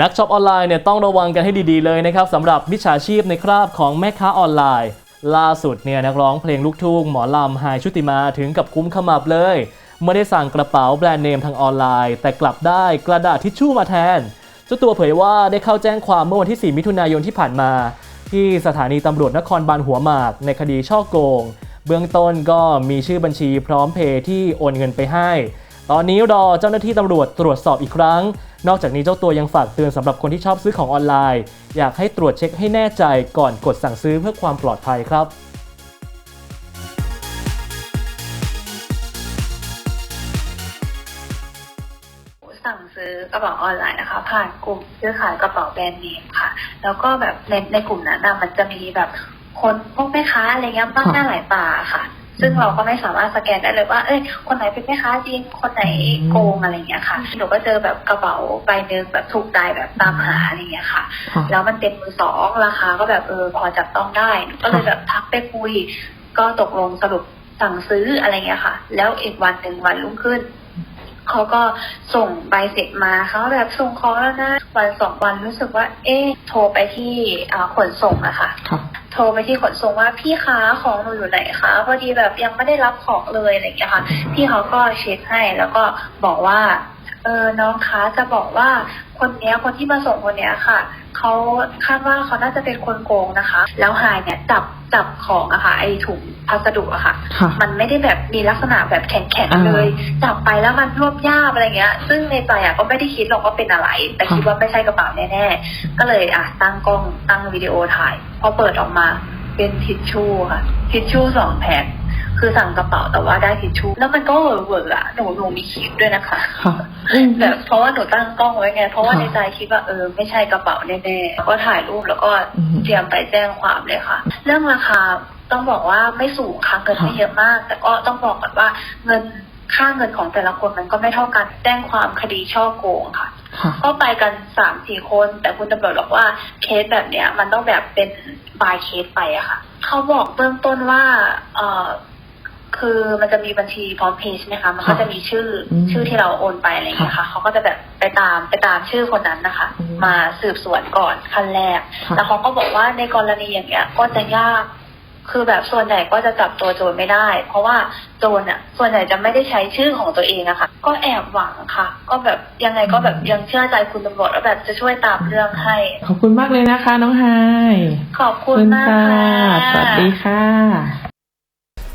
นักช็อปออนไลน์เนี่ยต้องระวังกันให้ดีๆเลยนะครับสำหรับมิจฉาชีพในคราบของแม่ค้าออนไลน์ ล่าสุดเนี่ยนักร้องเพลงลูกทุ่งหมอลำไฮายชุติมาถึงกับคุ้มขมับเลยเมื่อได้สั่งกระเป๋าแบรนด์เนมทางออนไลน์ แต่กลับได้กระดาษทิชชู่มาแทนเจ้าตัวเผยว่าได้เข้าแจ้งความเมื่อวันที่ 4 มิถุนายนที่ผ่านมา ที่สถานีตำรวจนครบาลหัวหมาก ในคดีช่อโกง เบื้องต้นก็มีชื่อบัญชีพร้อมเพย์ที่โอนเงินไปให้ ตอนนี้รอเจ้าหน้าที่ตำรวจตรวจสอบอีกครั้ง นอกจากนี้เจ้าตัวยังฝากเตือนสำหรับคนที่ชอบซื้อของออนไลน์ อยากให้ตรวจเช็คให้แน่ใจก่อนกดสั่งซื้อเพื่อความปลอดภัยครับสั่งซื้อกระเป๋าออนไลน์นะคะ ผ่านกลุ่มซื้อขายกระเป๋าแบรนด์เนมค่ะ แล้วก็แบบในในกลุ่มนั้นนะมันจะมีแบบคนพวกแม่ค้าอะไรเงี้ยบ้างหน้าหลายตาค่ะ ซึ่งเราก็ไม่สามารถสแกนได้เลยว่า เอ้ย คนไหนเป็นแม่ค้าจริง คนไหนโกงอะไรเงี้ยค่ะหนูก็เจอแบบกระเป๋าใบหนึ่งแบบถูกใจแบบตามหาอะไรเงี้ยค่ะค่ะแล้วมันเป็นมือสองราคาก็แบบเออพอจับต้องได้หนูก็เลยแบบทักไปคุย ก็ตกลงสรุปสั่งซื้ออะไรเงี้ยค่ะ แล้วอีกวันหนึ่งวันรุ่งขึ้น เขาก็ส่งใบเสร็จมาเขาแบบส่งของแล้วนะวันสองวันรู้สึกว่า เอ๊ะโทรไปที่อ่าขนส่งอะค่ะค่ะโทรไปที่ขนส่งว่าพี่คะของหนูอยู่ไหนคะพอดีแบบยังไม่ได้รับของเลยอะไรอย่างเงี้ยค่ะพี่เขาก็เช็คให้แล้วก็บอกว่า เออน้องคะจะบอกว่าคนเนี้ยคนที่มาส่งคนเนี้ยค่ะเขาคาดว่าเขาน่าจะเป็นคนโกงนะคะ แล้วหายเนี่ยจับจับของอะค่ะ ไอถุงพัสดุอะค่ะ ค่ะมันไม่ได้แบบมีลักษณะแบบแข็งอ่า ๆเลย จับไปแล้วมันรวบยาบอะไรเงี้ย ซึ่งในใจอะก็ไม่ได้คิดหรอกว่าเป็นอะไร แต่คิดว่าไม่ใช่กระเป๋าแน่ๆก็เลยอะตั้งกล้องตั้งวิดีโอถ่าย พอเปิดออกมาเป็นทิชชู่ค่ะ ทิชชู่สองแผ่น คือสั่งกระเป๋าแต่ว่าได้ทิชชู่แล้วมันก็เวอร์เวอร์อะหนูหนูมีคลิปด้วยนะคะค่ะอืมแบบเพราะว่าหนูตั้งกล้องไว้ไง เพราะว่าค่ะในใจคิดว่าเออไม่ใช่กระเป๋าแน่ๆแล้วก็ถ่ายรูปแล้วก็อืมเตรียมไปแจ้งความเลยค่ะ เรื่องราคาต้องบอกว่าไม่สูงค่ะเงินค่ะไม่เยอะมาก แต่ก็ต้องบอกก่อนว่าเงินค่าเงินของแต่ละคนมันก็ไม่เท่ากันแจ้งความคดีช่อโกงค่ะค่ะก็ไปกันสามสี่คน แต่คุณตำรวจบอกว่าเคสแบบเนี้ย มันต้องแบบเป็นบายเคสไปอะค่ะ เขาบอกเบื้องต้นว่า เออ คือมันจะมีบัญชีพร้อมเพย์ใช่ไหมคะ มันก็ค่ะจะมีชื่ออมชื่อที่เราโอนไปอะไรอย่างเงี้ยค่ะเขาก็จะแบบไปตามไปตามชื่อคนนั้นนะคะอืมมาสืบสวนก่อนขั้นแรกค่ะแล้วเขาก็บอกว่าในกรณีอย่างเงี้ย ก็จะยากคือแบบส่วนใหญ่ก็จะจับตัวโจรไม่ได้ เพราะว่าโจรอะ ส่วนใหญ่จะไม่ได้ใช้ชื่อของตัวเองอะค่ะ ก็แอบหวังค่ะ ก็แบบยังไงก็แบบยังเชื่อใจคุณตำรวจว่าแบบจะช่วยตามเรื่องให้ ขอบคุณมากเลยนะคะ น้องไฮขอบคุณมากค่ะสวัสดีค่ะ